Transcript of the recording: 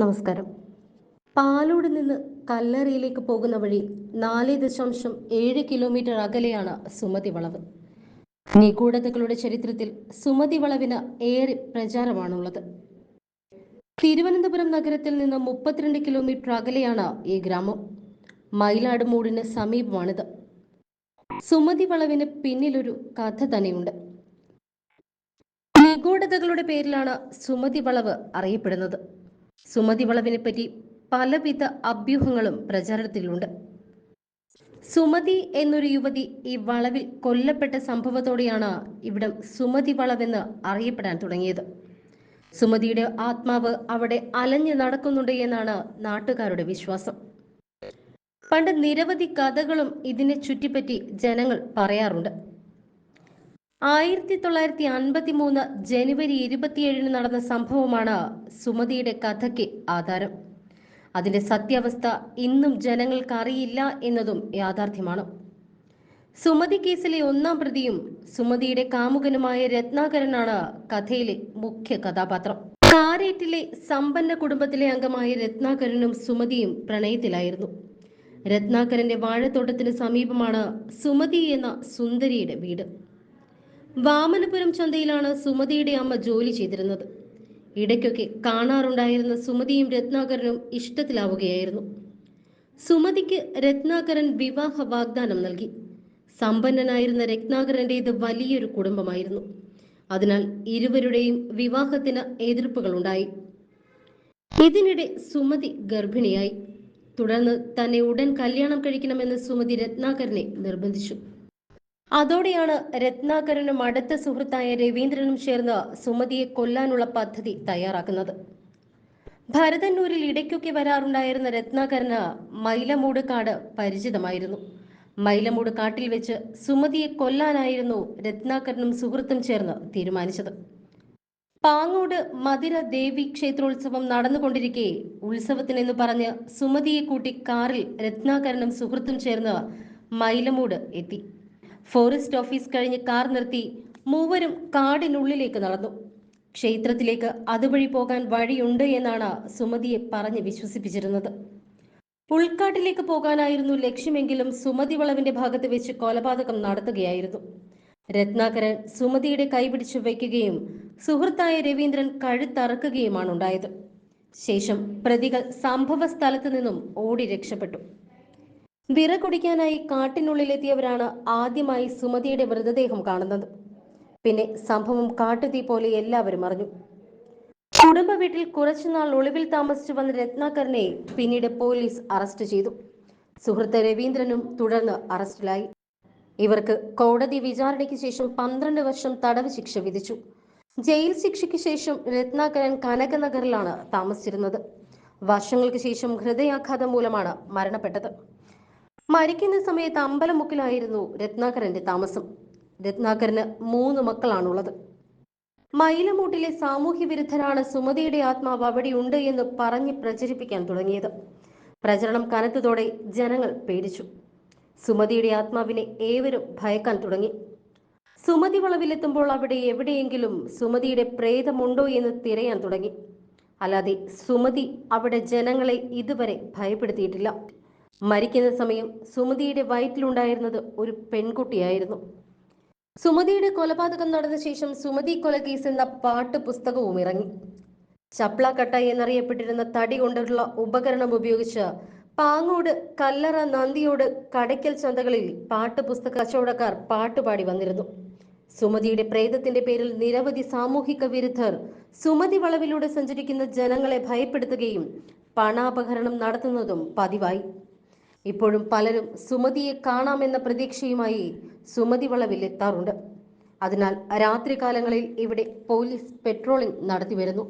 നമസ്കാരം. പാലോട് നിന്ന് കല്ലറയിലേക്ക് പോകുന്ന വഴി നാല് ദശാംശം ഏഴ് കിലോമീറ്റർ അകലെയാണ് സുമതി വളവ്. നിഗൂഢതകളുടെ ചരിത്രത്തിൽ സുമതി വളവിന് ഏറെ പ്രചാരമാണുള്ളത്. തിരുവനന്തപുരം നഗരത്തിൽ നിന്ന് മുപ്പത്തിരണ്ട് കിലോമീറ്റർ അകലെയാണ് ഈ ഗ്രാമം. മയിലാടുമൂടിന് സമീപമാണിത്. സുമതി വളവിന് പിന്നിലൊരു കഥ തന്നെയുണ്ട്. നിഗൂഢതകളുടെ പേരിലാണ് സുമതി വളവ് അറിയപ്പെടുന്നത്. സുമതി വളവിനെ പറ്റി പലവിധ അഭ്യൂഹങ്ങളും പ്രചാരത്തിലുണ്ട് സുമതി എന്നൊരു യുവതി ഈ വളവിൽ കൊല്ലപ്പെട്ട സംഭവത്തോടെയാണ് ഇവിടം സുമതി വളവെന്ന് അറിയപ്പെടാൻ തുടങ്ങിയത്. സുമതിയുടെ ആത്മാവ് അവിടെ അലഞ്ഞു നടക്കുന്നുണ്ട് എന്നാണ് നാട്ടുകാരുടെ വിശ്വാസം. പണ്ട് നിരവധി കഥകളും ഇതിനെ ചുറ്റിപ്പറ്റി ജനങ്ങൾ പറയാറുണ്ട്. ആയിരത്തി തൊള്ളായിരത്തി അൻപത്തി മൂന്ന് ജനുവരി ഇരുപത്തിയേഴിന് നടന്ന സംഭവമാണ് സുമതിയുടെ കഥയ്ക്ക് ആധാരം. അതിന്റെ സത്യാവസ്ഥ ഇന്നും ജനങ്ങൾക്ക് അറിയില്ല എന്നതും യാഥാർത്ഥ്യമാണ്. സുമതി കേസിലെ ഒന്നാം പ്രതിയും സുമതിയുടെ കാമുകനുമായ രത്നാകരനാണ് കഥയിലെ മുഖ്യ കഥാപാത്രം. കാരേറ്റിലെ സമ്പന്ന കുടുംബത്തിലെ അംഗമായ രത്നാകരനും സുമതിയും പ്രണയത്തിലായിരുന്നു. രത്നാകരന്റെ വാഴത്തോട്ടത്തിന് സമീപമാണ് സുമതി എന്ന സുന്ദരിയുടെ വീട്. വാമനപുരം ചന്തയിലാണ് സുമതിയുടെ അമ്മ ജോലി ചെയ്തിരുന്നത്. ഇടയ്ക്കൊക്കെ കാണാറുണ്ടായിരുന്ന സുമതിയും രത്നാകരനും ഇഷ്ടത്തിലാവുകയായിരുന്നു. സുമതിക്ക് രത്നാകരൻ വിവാഹ വാഗ്ദാനം നൽകി. സമ്പന്നനായിരുന്ന രത്നാകരന്റേത് വലിയൊരു കുടുംബമായിരുന്നു. അതിനാൽ ഇരുവരുടെയും വിവാഹത്തിന് എതിർപ്പുകൾ ഉണ്ടായി ഇതിനിടെ സുമതി ഗർഭിണിയായി. തുടർന്ന് തന്നെ ഉടൻ കല്യാണം കഴിക്കണമെന്ന് സുമതി രത്നാകരനെ നിർബന്ധിച്ചു. അതോടെയാണ് രത്നാകരനും അടുത്ത സുഹൃത്തായ രവീന്ദ്രനും ചേർന്ന് സുമതിയെ കൊല്ലാനുള്ള പദ്ധതി തയ്യാറാക്കുന്നത്. ഭരതന്നൂരിൽ ഇടയ്ക്കൊക്കെ വരാറുണ്ടായിരുന്ന രത്നാകരന് മൈലമൂട് കാട് പരിചിതമായിരുന്നു. മൈലമൂട് കാട്ടിൽ വെച്ച് സുമതിയെ കൊല്ലാനായിരുന്നു രത്നാകരനും സുഹൃത്തും ചേർന്ന് തീരുമാനിച്ചത്. പാങ്ങോട് മധുര ദേവി ക്ഷേത്രോത്സവം നടന്നുകൊണ്ടിരിക്കെ ഉത്സവത്തിനെന്ന് പറഞ്ഞ് സുമതിയെ കൂട്ടി കാറിൽ രത്നാകരനും സുഹൃത്തും ചേർന്ന് മൈലമൂട് എത്തി. ഫോറസ്റ്റ് ഓഫീസ് കഴിഞ്ഞ് കാർ നിർത്തി മൂവരും കാടിനുള്ളിലേക്ക് നടന്നു. ക്ഷേത്രത്തിലേക്ക് അതുവഴി പോകാൻ വഴിയുണ്ട് എന്നാണ് സുമതിയെ പറഞ്ഞ് വിശ്വസിപ്പിച്ചിരുന്നത്. ഉൾക്കാട്ടിലേക്ക് പോകാനായിരുന്നു ലക്ഷ്യമെങ്കിലും സുമതി വളവിന്റെ ഭാഗത്ത് വെച്ച് കൊലപാതകം നടത്തുകയായിരുന്നു. രത്നാകരൻ സുമതിയുടെ കൈപിടിച്ചു വയ്ക്കുകയും സുഹൃത്തായ രവീന്ദ്രൻ കഴുത്തറക്കുകയുമാണ് ഉണ്ടായത്. ശേഷം പ്രതികൾ സംഭവ നിന്നും ഓടി രക്ഷപ്പെട്ടു. വിറകുടിക്കാനായി കാട്ടിനുള്ളിലെത്തിയവരാണ് ആദ്യമായി സുമതിയുടെ മൃതദേഹം കാണുന്നത്. പിന്നെ സംഭവം കാട്ടുതീ പോലെ എല്ലാവരും അറിഞ്ഞു. കുടുംബ വീട്ടിൽ കുറച്ചുനാൾ ഒളിവിൽ താമസിച്ചു വന്ന രത്നാകരനെ പിന്നീട് പോലീസ് അറസ്റ്റ് ചെയ്തു. സുഹൃത്ത് രവീന്ദ്രനും തുടർന്ന് അറസ്റ്റിലായി. ഇവർക്ക് കോടതി വിചാരണയ്ക്ക് ശേഷം പന്ത്രണ്ട് വർഷം തടവ് ശിക്ഷ വിധിച്ചു. ജയിൽ ശിക്ഷയ്ക്ക് ശേഷം രത്നാകരൻ കനകനഗറിലാണ് താമസിച്ചിരുന്നത്. വർഷങ്ങൾക്ക് ശേഷം ഹൃദയാഘാതം മൂലമാണ് മരണപ്പെട്ടത്. മരിക്കുന്ന സമയത്ത് അമ്പലമുക്കിലായിരുന്നു രത്നാകരന്റെ താമസം. രത്നാകരന് മൂന്ന് മക്കളാണുള്ളത്. മയിലമൂട്ടിലെ സാമൂഹ്യ വിരുദ്ധരാണ് സുമതിയുടെ ആത്മാവ് അവിടെയുണ്ട് എന്ന് പറഞ്ഞ് പ്രചരിപ്പിക്കാൻ തുടങ്ങിയത്. പ്രചരണം കനത്തതോടെ ജനങ്ങൾ പേടിച്ചു. സുമതിയുടെ ആത്മാവിനെ ഏവരും ഭയക്കാൻ തുടങ്ങി. സുമതി വളവിലെത്തുമ്പോൾ അവിടെ എവിടെയെങ്കിലും സുമതിയുടെ പ്രേതമുണ്ടോ എന്ന് തിരയാൻ തുടങ്ങി. അല്ലാതെ സുമതി അവിടെ ജനങ്ങളെ ഇതുവരെ ഭയപ്പെടുത്തിയിട്ടില്ല. മരിക്കുന്ന സമയം സുമതിയുടെ വയറ്റിലുണ്ടായിരുന്നത് ഒരു പെൺകുട്ടിയായിരുന്നു. സുമതിയുടെ കൊലപാതകം നടന്ന ശേഷം സുമതി കൊലകേസ് എന്ന പാട്ട് പുസ്തകവും ഇറങ്ങി. ചപ്ലാക്കട്ട എന്നറിയപ്പെട്ടിരുന്ന തടി കൊണ്ടുള്ള ഉപകരണം ഉപയോഗിച്ച് പാങ്ങോട് കല്ലറ നന്ദിയോട് കടയ്ക്കൽ ചന്തകളിൽ പാട്ട് പുസ്തക കച്ചവടക്കാർ പാട്ടുപാടി വന്നിരുന്നു. സുമതിയുടെ പ്രേതത്തിന്റെ പേരിൽ നിരവധി സാമൂഹിക വിരുദ്ധർ സുമതി വളവിലൂടെ സഞ്ചരിക്കുന്ന ജനങ്ങളെ ഭയപ്പെടുത്തുകയും പണാപഹരണം നടത്തുന്നതും പതിവായി. ഇപ്പോഴും പലരും സുമതിയെ കാണാമെന്ന പ്രതീക്ഷയുമായി സുമതി വളവിൽ എത്താറുണ്ട്. അതിനാൽ രാത്രികാലങ്ങളിൽ ഇവിടെ പോലീസ് പെട്രോളിംഗ് നടത്തി വരുന്നു.